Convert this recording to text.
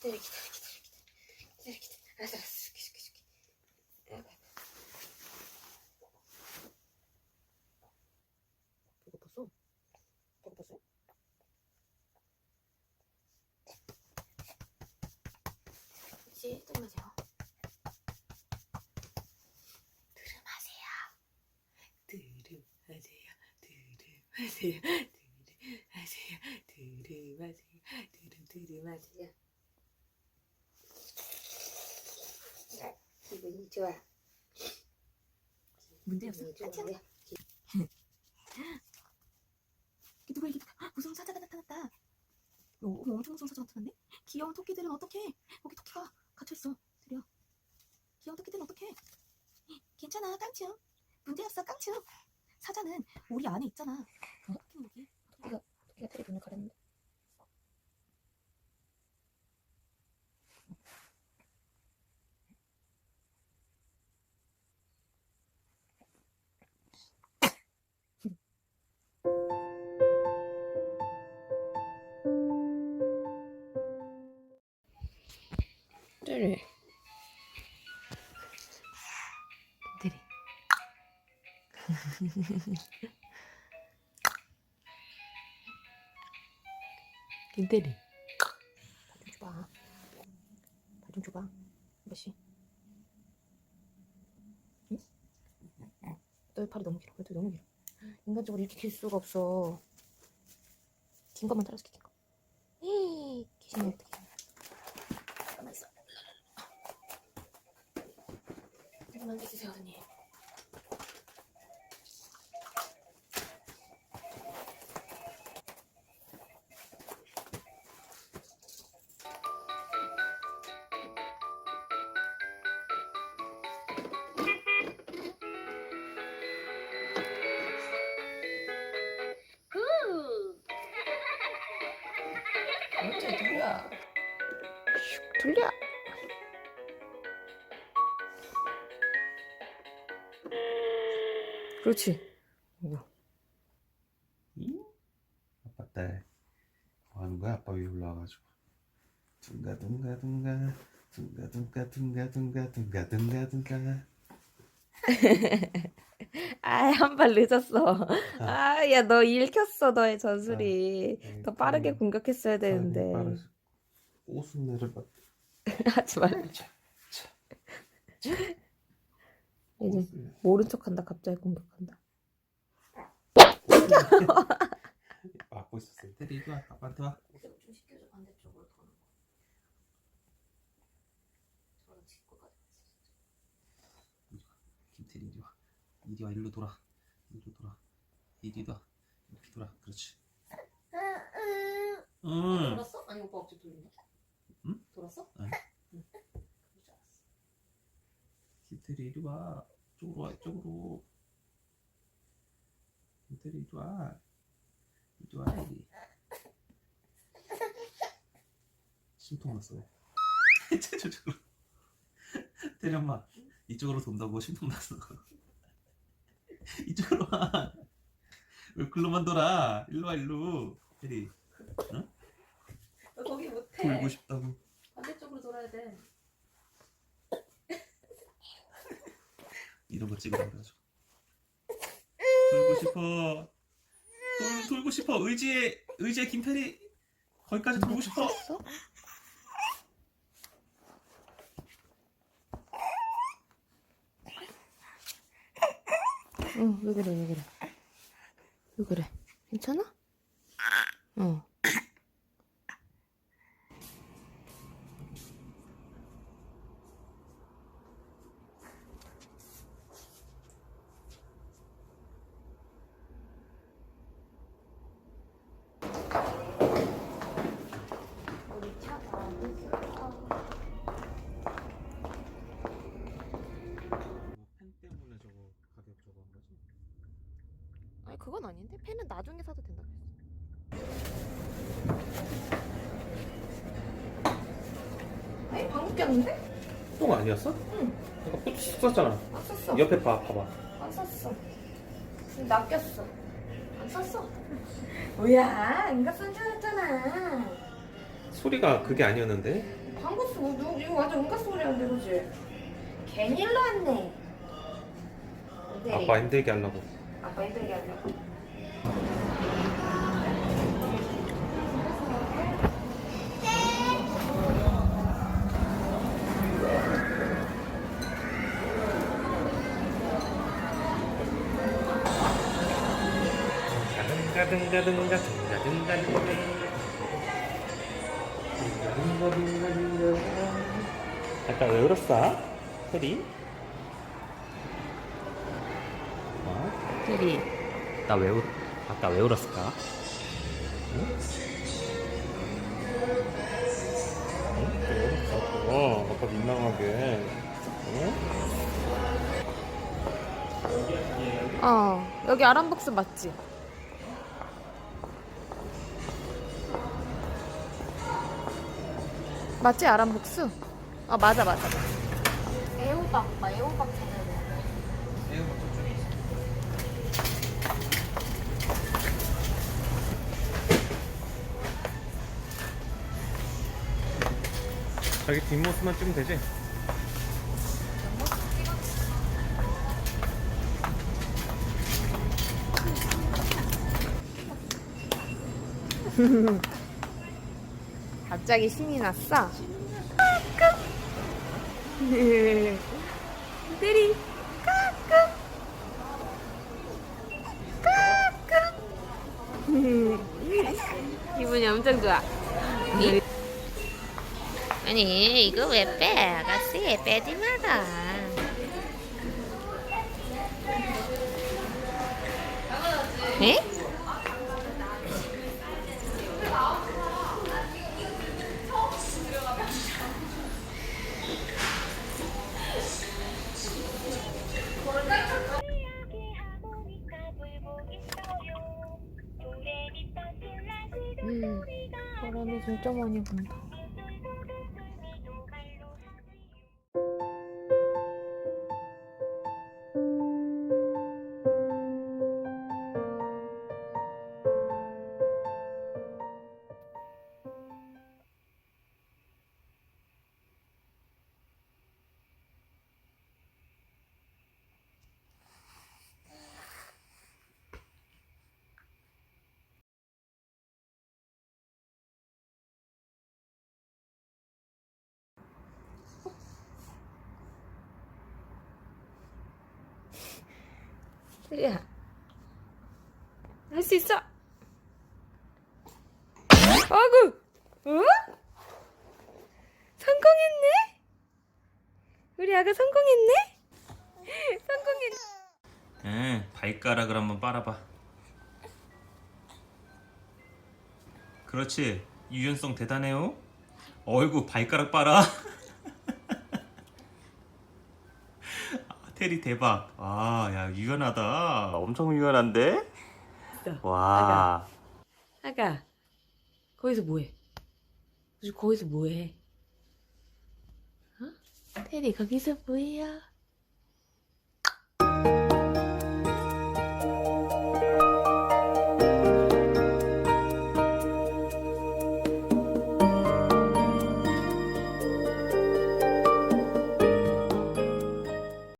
기다려, 기다려, 기다려, 기다려, 기다려. 알았어, 알았어. 줄게, 줄게, 줄게. 배고팠어? 배고팠어? 혹시 또 마세요. 들음하세요. 들음하세요. 들음하세요. 들음하세요. 들음하세요. 들음들음하세요. 좋아. 문제 없어. 기분이 같이 좋아요. 하자. 이게 무서운 사자가 나타났다. 어, 어머 엄청 무서운 사자 나타났네. 귀여운 토끼들은 어떡해? 거기 토끼가 갇혀 있어. 들여. 귀여운 토끼들은 어떡해? 괜찮아 깡충. 문제 없어 깡충. 사자는 우리 안에 있잖아. 어, 여기. 토끼가 토끼가 테리 눈을 가렸는데. 김태리. 발좀 줘봐. 발좀 줘봐. 몇 시? 응? 너 팔이 너무 길어. 왜 너무 길어? 인간적으로 이렇게 길 수가 없어. 긴 것만 따라서 돌려. 그렇지. 응? 아빠 딸. 뭐 하는 거야? 아빠 위에 올라와가지고. 둥가 둥가 둥가 둥가 둥가 둥가 둥가 둥가 둥가 둥가. 아, 한발 늦었어. 아, 야, 너 읽혔어, 너의 전술이. 네, 더 빠르게 공격했어야 되는데. 오순내를 받. 하지 말고. 차, 차. 이제. 모른 척한다, 갑자기 공격한다. 막고 있었어요. 테리 이리 와. 아빠한테 와. 좀 시켜줘, 반대쪽으로 도는 거. 저는 짚고 가져갔어. 김태리 이리 와. 이리 와. 일로 돌아. 일로 돌아. 이리 와. 이렇게 돌아. 그렇지. 응. 돌았어? 아니, 오빠 어째 돌린다? 응? 돌았어? 응. 응. 그럴 줄 알았어. 이리 와. 이쪽으로 와. 이쪽으로. 김태리 이리 와. 이리 와. 이리. 심통 났어. 저쪽으로. 태리 엄마. 이쪽으로 돈다고 심통 났어. 이쪽으로 와. 왜 글로만 돌아? 일로 와 일로. 거기 못해. 돌고 싶다고. 반대쪽으로 돌아야 돼. 이런 거 찍으라 그래가지고. 돌고 싶어. 돌, 돌고 싶어. 의지의 의지의 김태리 거기까지 돌고 싶어. 했어? 응, 왜 그래, 왜 그래. 왜 그래? 괜찮아? 어. 우리 차가 펜 때문에 저거 가격 저거 한 거지? 아니 그건 아닌데 펜은 나중에 사도 된다 그랬어. 아니 방금 꼈는데? 똥 아니었어? 응. 아까 뿌 썼잖아. 안 썼어. 옆에 봐, 봐봐. 안 썼어. 지금 낚였어. 안 썼어. 뭐야? 인가 쓴 줄 알았잖아. 소리가 그게 아니었는데? 방구 쓰고 누 이거 완전 응가 소리였는데 그지? 괜히 일로 왔네. 아빠 힘들게 하려고. 아빠 힘들게 하려고. 아까 왜 울었어? 테리? 어? 테리 나 왜 울... 아까 왜 울었을까? 응? 왜 울었어? 아까 민망하게 응? 어 여기 아람복스 맞지? 맞지 아람복스? 아 맞아 맞아 맞아. 애호박, 나 애호박 찾아야 돼. 자기 뒷모습만 찍으면 되지? 갑자기 신이 났어? 테리 기분이 엄청 좋아. 아니 이거 왜 빼? 아가씨 빼지 마라. 에? 진짜 많이 분다. 야, 할 수 있어. 아구, 어? 성공했네. 우리 아가 성공했네. 성공했. 응, 발가락을 한번 빨아봐. 그렇지, 유연성 대단해요. 어이구, 발가락 빨아. 테리 대박. 아, 야 유연하다. 엄청 유연한데? 와. 아가, 거기서 뭐해? 거기서 뭐해? 어? 테리 거기서 뭐해요?